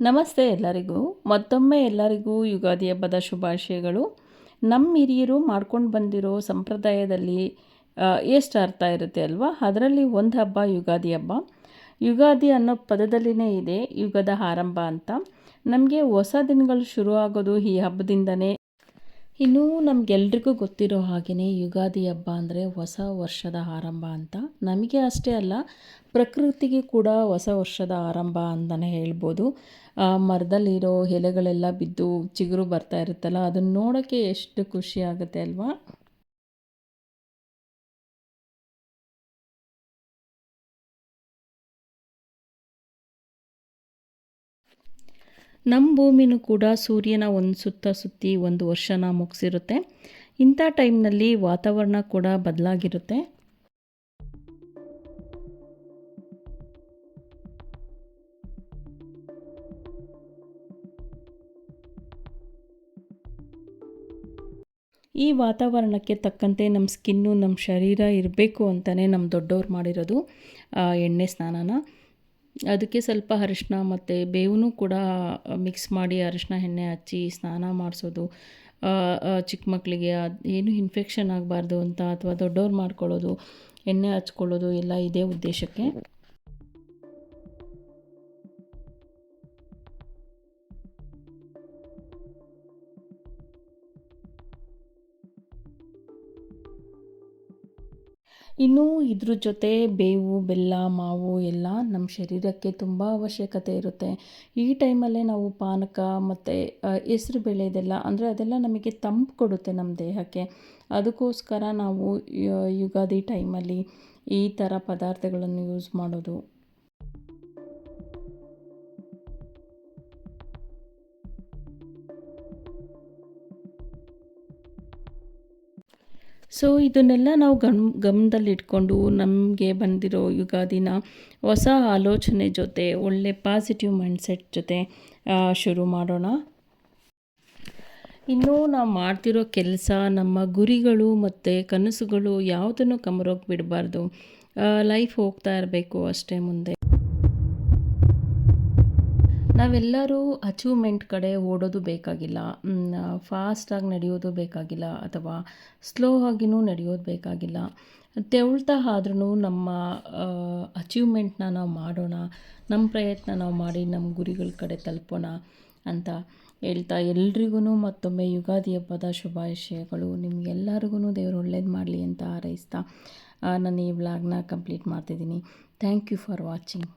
ನಮಸ್ತೆ ಎಲ್ಲರಿಗೂ. ಮತ್ತೊಮ್ಮೆ ಎಲ್ಲರಿಗೂ ಯುಗಾದಿ ಹಬ್ಬದ ಶುಭಾಶಯಗಳು. ನಮ್ಮ ಹಿರಿಯರು ಮಾಡ್ಕೊಂಡು ಬಂದಿರೋ ಸಂಪ್ರದಾಯದಲ್ಲಿ ಎಷ್ಟು ಅರ್ಥ ಇರುತ್ತೆ ಅಲ್ವಾ? ಅದರಲ್ಲಿ ಒಂದು ಹಬ್ಬ ಯುಗಾದಿ ಹಬ್ಬ. ಯುಗಾದಿ ಅನ್ನೋ ಪದದಲ್ಲಿನೇ ಇದೆ ಯುಗದ ಆರಂಭ ಅಂತ. ನಮಗೆ ಹೊಸ ದಿನಗಳು ಶುರು ಆಗೋದು ಈ ಹಬ್ಬದಿಂದನೇ ಇನ್ನು ನಮಗೆಲ್ರಿಗೂ ಗೊತ್ತಿರೋ ಹಾಗೆಯೇ ಯುಗಾದಿ ಹಬ್ಬ ಅಂದರೆ ಹೊಸ ವರ್ಷದ ಆರಂಭ ಅಂತ. ನಮಗೆ ಅಷ್ಟೇ ಅಲ್ಲ, ಪ್ರಕೃತಿಗೆ ಕೂಡ ಹೊಸ ವರ್ಷದ ಆರಂಭ ಅಂತಲೇ ಹೇಳ್ಬೋದು. ಮರದಲ್ಲಿರೋ ಎಲೆಗಳೆಲ್ಲ ಬಿದ್ದು ಚಿಗುರು ಬರ್ತಾ ಇರುತ್ತಲ್ಲ, ಅದನ್ನು ನೋಡೋಕ್ಕೆ ಎಷ್ಟು ಖುಷಿ ಆಗುತ್ತೆ ಅಲ್ವಾ? ನಮ್ಮ ಭೂಮಿನೂ ಕೂಡ ಸೂರ್ಯನ ಒಂದು ಸುತ್ತ ಸುತ್ತಿ ಒಂದು ವರ್ಷನ ಮುಗಿಸಿರುತ್ತೆ. ಇಂಥ ಟೈಮ್ನಲ್ಲಿ ವಾತಾವರಣ ಕೂಡ ಬದಲಾಗಿರುತ್ತೆ. ಈ ವಾತಾವರಣಕ್ಕೆ ತಕ್ಕಂತೆ ನಮ್ಮ ಸ್ಕಿನ್ನು ನಮ್ಮ ಶರೀರ ಇರಬೇಕು ಅಂತಲೇ ನಮ್ಮ ದೊಡ್ಡವ್ರು ಮಾಡಿರೋದು ಎಣ್ಣೆ ಸ್ನಾನನ. ಅದಕ್ಕೆ ಸ್ವಲ್ಪ ಅರಿಶಿನ ಮತ್ತು ಬೇವೂ ಕೂಡ ಮಿಕ್ಸ್ ಮಾಡಿ ಅರಿಶಿನ ಎಣ್ಣೆ ಹಚ್ಚಿ ಸ್ನಾನ ಮಾಡಿಸೋದು ಚಿಕ್ಕ ಮಕ್ಕಳಿಗೆ ಅದು ಏನು ಇನ್ಫೆಕ್ಷನ್ ಆಗಬಾರ್ದು ಅಂತ ಅಥವಾ ದೊಡ್ಡವ್ರು ಮಾಡ್ಕೊಳ್ಳೋದು, ಎಣ್ಣೆ ಹಚ್ಕೊಳ್ಳೋದು ಎಲ್ಲ ಇದೇ ಉದ್ದೇಶಕ್ಕೆ. ಇನ್ನು ಇದ್ರ ಜೊತೆ ಬೇವು, ಬೆಲ್ಲ, ಮಾವು ಎಲ್ಲ ನಮ್ಮ ಶರೀರಕ್ಕೆ ತುಂಬ ಅವಶ್ಯಕತೆ ಇರುತ್ತೆ. ಈ ಟೈಮಲ್ಲೇ ನಾವು ಪಾನಕ ಮತ್ತು ಹೆಸ್ರು ಬೇಳೆ ಇದೆಲ್ಲ ಅಂದರೆ ಅದೆಲ್ಲ ನಮಗೆ ತಂಪು ಕೊಡುತ್ತೆ ನಮ್ಮ ದೇಹಕ್ಕೆ. ಅದಕ್ಕೋಸ್ಕರ ನಾವು ಯುಗಾದಿ ಟೈಮಲ್ಲಿ ಈ ಥರ ಪದಾರ್ಥಗಳನ್ನು ಯೂಸ್ ಮಾಡೋದು. ಸೊ ಇದನ್ನೆಲ್ಲ ನಾವು ಗಮ್, ಗಮನದಲ್ಲಿಟ್ಕೊಂಡು ನಮಗೆ ಬಂದಿರೋ ಯುಗಾದಿನ ಹೊಸ ಆಲೋಚನೆ ಜೊತೆ, ಒಳ್ಳೆ ಪಾಸಿಟಿವ್ ಮೈಂಡ್ಸೆಟ್ ಜೊತೆ ಶುರು ಮಾಡೋಣ. ಇನ್ನೂ ನಾವು ಮಾಡ್ತಿರೋ ಕೆಲಸ, ನಮ್ಮ ಗುರಿಗಳು ಮತ್ತು ಕನಸುಗಳು ಯಾವುದನ್ನು ಕಮರೋಗಿ ಬಿಡಬಾರ್ದು. ಲೈಫ್ ಹೋಗ್ತಾ ಇರಬೇಕು ಅಷ್ಟೇ ಮುಂದೆ. ನಾವೆಲ್ಲರೂ ಅಚೀವ್ಮೆಂಟ್ ಕಡೆ ಓಡೋದು ಬೇಕಾಗಿಲ್ಲ. ಫಾಸ್ಟಾಗಿ ನಡೆಯೋದು ಬೇಕಾಗಿಲ್ಲ ಅಥವಾ ಸ್ಲೋ ಆಗಿನೂ ನಡೆಯೋದು ಬೇಕಾಗಿಲ್ಲ. ತೆವಳ್ತಾ ಆದ್ರೂ ನಮ್ಮ ಅಚೀವ್ಮೆಂಟ್ನ ನಾವು ಮಾಡೋಣ ನಮ್ಮ ಪ್ರಯತ್ನ ನಾವು ಮಾಡಿ ನಮ್ಮ ಗುರಿಗಳ ಕಡೆ ತಲುಪೋಣ ಅಂತ ಹೇಳ್ತಾ ಎಲ್ರಿಗೂ ಮತ್ತೊಮ್ಮೆ ಯುಗಾದಿ ಹಬ್ಬದ ಶುಭಾಶಯಗಳು. ನಿಮಗೆಲ್ಲರಿಗೂ ದೇವರು ಒಳ್ಳೇದು ಮಾಡಲಿ ಅಂತ ಹಾರೈಸ್ತಾ ನಾನು ಈ ವ್ಲಾಗ್ನ ಕಂಪ್ಲೀಟ್ ಮಾಡ್ತಿದ್ದೀನಿ. Thank you for watching